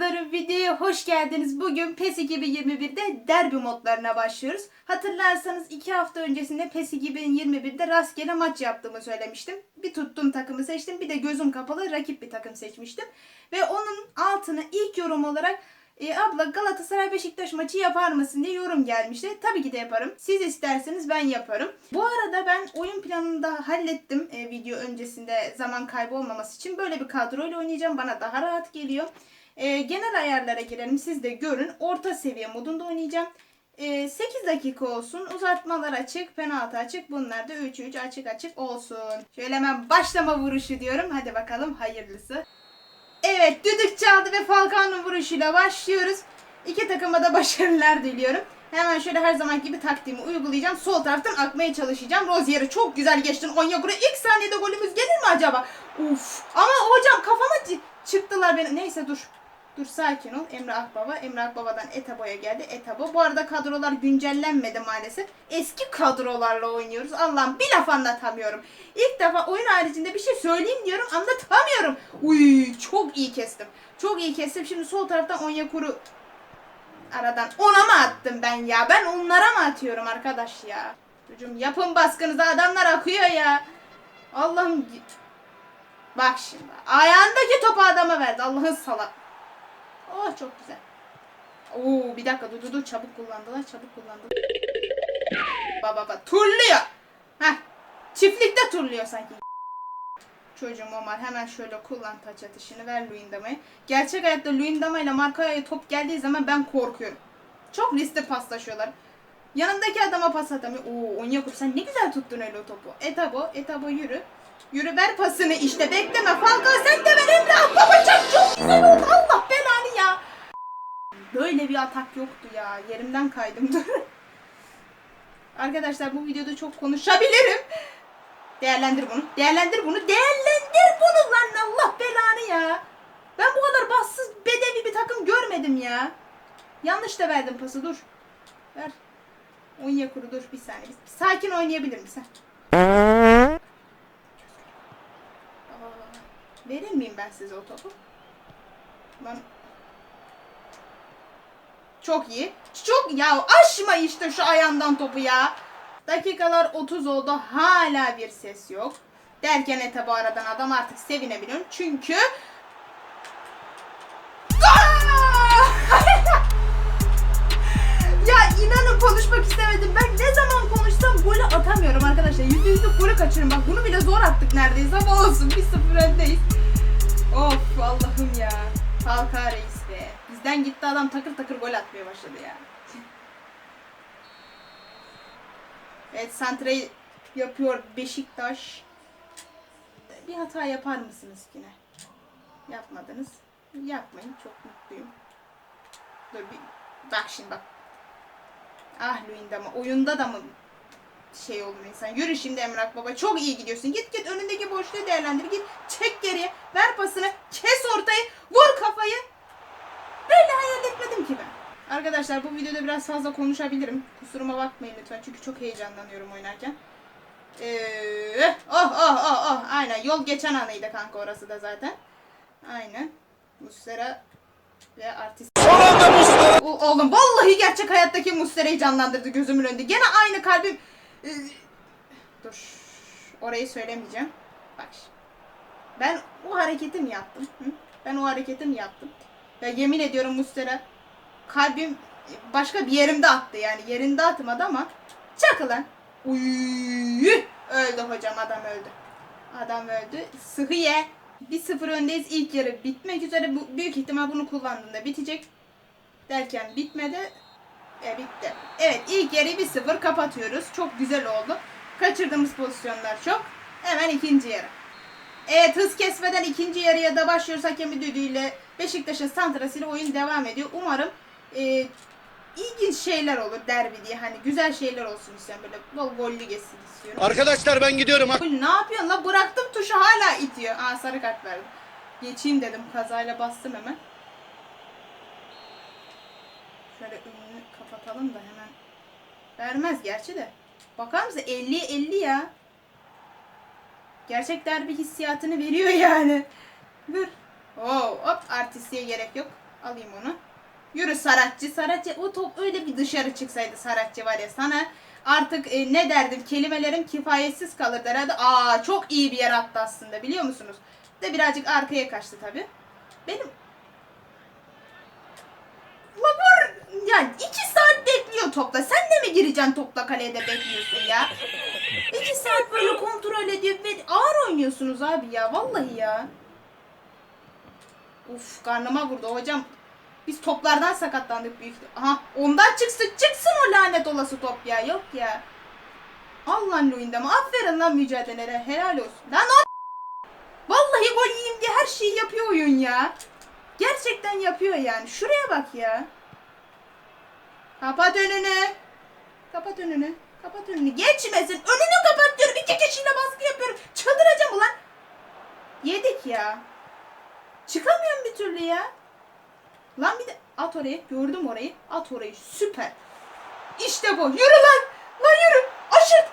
canlarım videoya hoş geldiniz. Bugün PES 2021'de derbi modlarına başlıyoruz. Hatırlarsanız 2 hafta öncesinde PES 2021'de rastgele maç yaptığımı söylemiştim. Bir tuttuğum takımı seçtim bir de gözüm kapalı rakip bir takım seçmiştim. Ve onun altına ilk yorum olarak e, abla Galatasaray Beşiktaş maçı yapar mısın diye yorum gelmişti. Tabii ki de yaparım. Siz isterseniz ben yaparım. Bu arada ben oyun planını da hallettim e, video öncesinde zaman kaybı olmaması için. Böyle bir kadroyla oynayacağım. Bana daha rahat geliyor. E, genel ayarlara girelim. Siz de görün. Orta seviye modunda oynayacağım. E, 8 dakika olsun. Uzatmalar açık. Penaltı açık. Bunlar da 3-3 açık açık olsun. Şöyle hemen başlama vuruşu diyorum. Hadi bakalım hayırlısı. Evet düdük çaldı ve Falcao'nun vuruşuyla başlıyoruz. İki takıma da başarılar diliyorum. Hemen şöyle her zaman gibi taktiğimi uygulayacağım. Sol taraftan akmaya çalışacağım. Rozier'i çok güzel geçtin. Onyekuru ilk saniyede golümüz gelir mi acaba? Uf. Ama hocam kafama çı- çıktılar beni. Neyse dur. Dur sakin ol. Emre Akbaba. Emre Akbaba'dan Etabo'ya geldi. Etabo. Bu arada kadrolar güncellenmedi maalesef. Eski kadrolarla oynuyoruz. Allah'ım bir laf anlatamıyorum. İlk defa oyun haricinde bir şey söyleyeyim diyorum anlatamıyorum. Uy çok iyi kestim. Çok iyi kestim. Şimdi sol taraftan Onyekuru aradan ona mı attım ben ya? Ben onlara mı atıyorum arkadaş ya? Çocuğum yapın baskınızı adamlar akıyor ya. Allah'ım. Bak şimdi. Ayağındaki topu adama verdi. Allah'ın salak. Oh çok güzel. Oo bir dakika dur dur dur çabuk kullandılar çabuk kullandılar. Baba baba turluyor. Heh. Çiftlikte turluyor sanki. Çocuğum Omar hemen şöyle kullan taç atışını ver Luyendama'ya. Gerçek hayatta Luyendama ile Marka'ya top geldiği zaman ben korkuyorum. Çok riskli paslaşıyorlar. Yanındaki adama pas atamıyor. Oo Onyekuru sen ne güzel tuttun öyle o topu. Etabo, Etabo yürü. Yürü ver pasını işte bekleme. Falcao sen de ver Emre. Baba çok, güzel oldu. Allah. Böyle bir atak yoktu ya. Yerimden kaydım. Arkadaşlar bu videoda çok konuşabilirim. Değerlendir bunu. Değerlendir bunu. Değerlendir bunu lan Allah belanı ya. Ben bu kadar bassız bedevi bir takım görmedim ya. Yanlış da verdim pası dur. Ver. Onyekuru dur bir saniye. Sakin oynayabilir misin? Verir miyim ben size o topu? Ben... Çok iyi. Çok ya aşma işte şu ayağından topu ya. Dakikalar 30 oldu. Hala bir ses yok. Derken ete bu aradan adam artık sevinebiliyor. Çünkü ya inanın konuşmak istemedim. Ben ne zaman konuşsam golü atamıyorum arkadaşlar. Yüzde yüzlük golü kaçırıyorum. Bak bunu bile zor attık neredeyse ama olsun. 1-0 öndeyiz. Of Allah'ım ya. Falcao reis. Bizden gitti adam takır takır gol atmaya başladı ya. Evet Santra'yı yapıyor Beşiktaş. Bir hata yapar mısınız yine? Yapmadınız. Yapmayın. Çok mutluyum. Dur bir bak şimdi bak. Ah Luyendama oyunda da mı şey olur insan. Yürü şimdi Emrah Baba. Çok iyi gidiyorsun. Git git önündeki boşluğu değerlendir. Git çek geriye. Ver pasını. Kes ortayı. Vur kafayı. Böyle hayal etmedim ki ben. Arkadaşlar bu videoda biraz fazla konuşabilirim. Kusuruma bakmayın lütfen. Çünkü çok heyecanlanıyorum oynarken. Ee, oh oh oh oh. Aynen. Yol geçen anıydı kanka orası da zaten. Aynen. Muslera ve artist. Oğlum vallahi gerçek hayattaki Muslera'yı canlandırdı gözümün önünde. Gene aynı kalbim. Dur. Orayı söylemeyeceğim. Bak. Ben o hareketi mi yaptım? Ben o hareketi mi yaptım? Ya yemin ediyorum Muslera kalbim başka bir yerimde attı yani. Yerinde atmadı ama çakı lan. Uy, öldü hocam adam öldü. Adam öldü. Sıhhiye. 1-0 öndeyiz. İlk yarı bitmek üzere. Bu, büyük ihtimal bunu kullandığında bitecek. Derken bitmedi. E, bitti. Evet ilk yarı 1-0 kapatıyoruz. Çok güzel oldu. Kaçırdığımız pozisyonlar çok. Hemen ikinci yarı. Evet hız kesmeden ikinci yarıya da başlıyoruz. Hakemi düdüğüyle Beşiktaş'ın santrasıyla oyun devam ediyor. Umarım e, ilginç şeyler olur derbi diye. Hani güzel şeyler olsun istiyorum. Böyle bol gollü geçsin istiyorum. Arkadaşlar ben gidiyorum. Ne yapıyorsun la? Bıraktım tuşu hala itiyor. Aa sarı kart verdim. Geçeyim dedim. Kazayla bastım hemen. Şöyle önünü kapatalım da hemen. Vermez gerçi de. Bakar mısın? 50'ye 50 ya. Gerçek derbi hissiyatını veriyor yani. Dur. Oo, hop artistliğe gerek yok. Alayım onu. Yürü Saratçı. Saratçı o top öyle bir dışarı çıksaydı Saratçı var ya sana artık e, ne derdim kelimelerim kifayetsiz kalırdı herhalde. Aa çok iyi bir yer attı aslında biliyor musunuz? De birazcık arkaya kaçtı tabi. Benim Labur ya iki saat bekliyor topla. Sen de mi gireceksin topla kaleye de bekliyorsun ya? İki saat böyle kontrol ediyor ve ağır oynuyorsunuz abi ya. Vallahi ya. Uf karnıma vurdu hocam. Biz toplardan sakatlandık büyük. Aha ondan çıksın çıksın o lanet olası top ya. Yok ya. Allah'ın luyunda mı? Aferin lan mücadelelere. Helal olsun. Lan o Vallahi gol yiyeyim diye her şeyi yapıyor oyun ya. Gerçekten yapıyor yani. Şuraya bak ya. Kapat önünü. Kapat önünü. Kapat önünü. Geçmesin. Önünü kapat diyorum. İki kişiyle baskı yapıyorum. Çıldıracağım ulan. Yedik ya. Çıkamıyorum bir türlü ya. Lan bir de at oraya. Gördüm orayı. At orayı. Süper. İşte bu. Yürü lan. Lan yürü. Aşırt.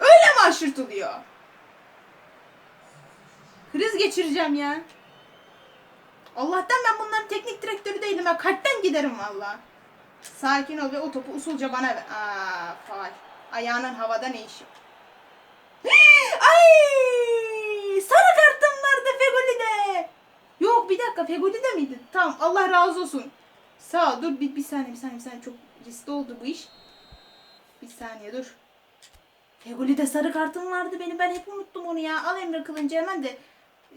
Öyle mi aşırtılıyor? Kriz geçireceğim ya. Allah'tan ben bunların teknik direktörü değilim. Ben kalpten giderim valla. Sakin ol ve o topu usulca bana ver. Aa, faal. Ayağının havada ne işi? Ay! Sarı kartım vardı Fegoli'de. Yok bir dakika Fegoli'de miydi? Tamam Allah razı olsun. Sağ ol dur bir, bir saniye bir saniye bir saniye çok riskli oldu bu iş. Bir saniye dur. Fegoli'de sarı kartım vardı benim ben hep unuttum onu ya. Al Emre Kılıncı hemen de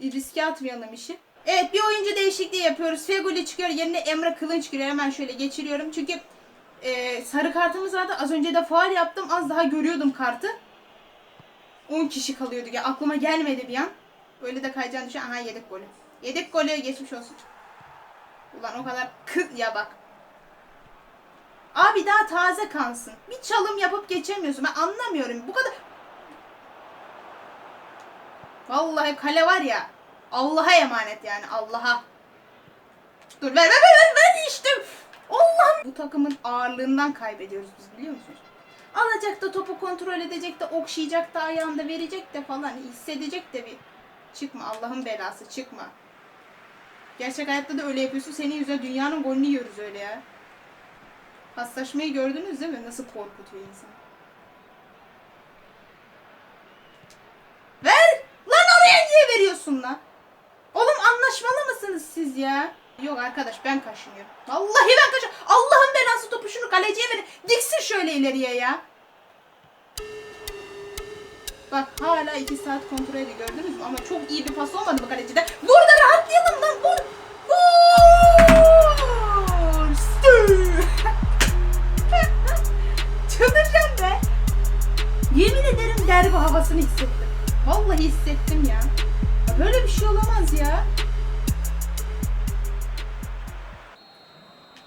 riske atmayalım işi. Evet bir oyuncu değişikliği yapıyoruz. Fegoli çıkıyor yerine Emre Kılınç giriyor. Hemen şöyle geçiriyorum. Çünkü e, sarı kartımız vardı. Az önce de faal yaptım. Az daha görüyordum kartı. 10 kişi kalıyordu. Ya aklıma gelmedi bir an. Böyle de kayacağını düşün. Aha yedik golü. Yedik golü geçmiş olsun. Ulan o kadar kı ya bak. Abi daha taze kansın. Bir çalım yapıp geçemiyorsun. Ben anlamıyorum. Bu kadar Vallahi kale var ya. Allah'a emanet yani Allah'a. Dur ver ver ver, ver işte. Allah'ım. Bu takımın ağırlığından kaybediyoruz biz biliyor musunuz? Alacak da topu kontrol edecek de okşayacak da ayağında verecek de falan hissedecek de bir. Çıkma Allah'ın belası çıkma. Gerçek hayatta da öyle yapıyorsun. Senin yüzünden dünyanın golünü yiyoruz öyle ya. Paslaşmayı gördünüz değil mi? Nasıl korkutuyor insan. Ver! Lan oraya niye veriyorsun lan? Oğlum anlaşmalı mısınız siz ya? Yok arkadaş ben kaşınıyorum. Vallahi ben kaşınıyorum. Allah'ın belası topu şunu kaleciye verin. Diksin şöyle ileriye ya. Bak hala iki saat kontrol ediyor gördünüz mü? Ama çok iyi bir pas olmadı bu kalecide. Burada rahatlayalım lan. Vur. Vur. Çıldıracağım be. Yemin ederim derbi havasını hissettim. Vallahi hissettim ya. Ya Böyle bir şey olamaz ya.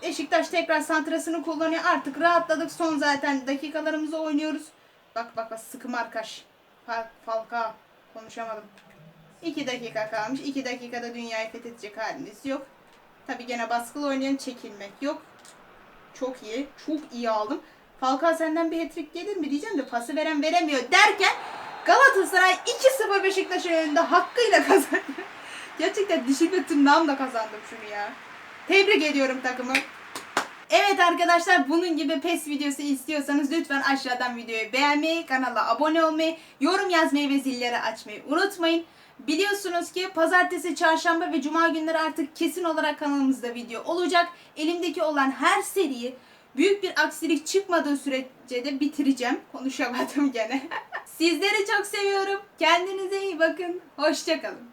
Beşiktaş tekrar santrasını kullanıyor. Artık rahatladık. Son zaten dakikalarımızı oynuyoruz. Bak bak bak sıkı markaş. Fal Falka. Konuşamadım. 2 dakika kalmış. 2 dakikada dünyayı fethedecek halimiz yok. Tabi gene baskılı oynayan çekilmek yok. Çok iyi. Çok iyi aldım. Falcao senden bir hat-trick gelir mi diyeceğim de pası veren veremiyor derken Galatasaray 2-0 Beşiktaş'ın önünde hakkıyla kazandı. Gerçekten dişimle tırnağımla kazandım şunu ya. Tebrik ediyorum takımı. Evet arkadaşlar bunun gibi PES videosu istiyorsanız lütfen aşağıdan videoyu beğenmeyi, kanala abone olmayı, yorum yazmayı ve zilleri açmayı unutmayın. Biliyorsunuz ki pazartesi, çarşamba ve cuma günleri artık kesin olarak kanalımızda video olacak. Elimdeki olan her seriyi büyük bir aksilik çıkmadığı sürece de bitireceğim. Konuşamadım gene. Sizleri çok seviyorum. Kendinize iyi bakın. Hoşçakalın.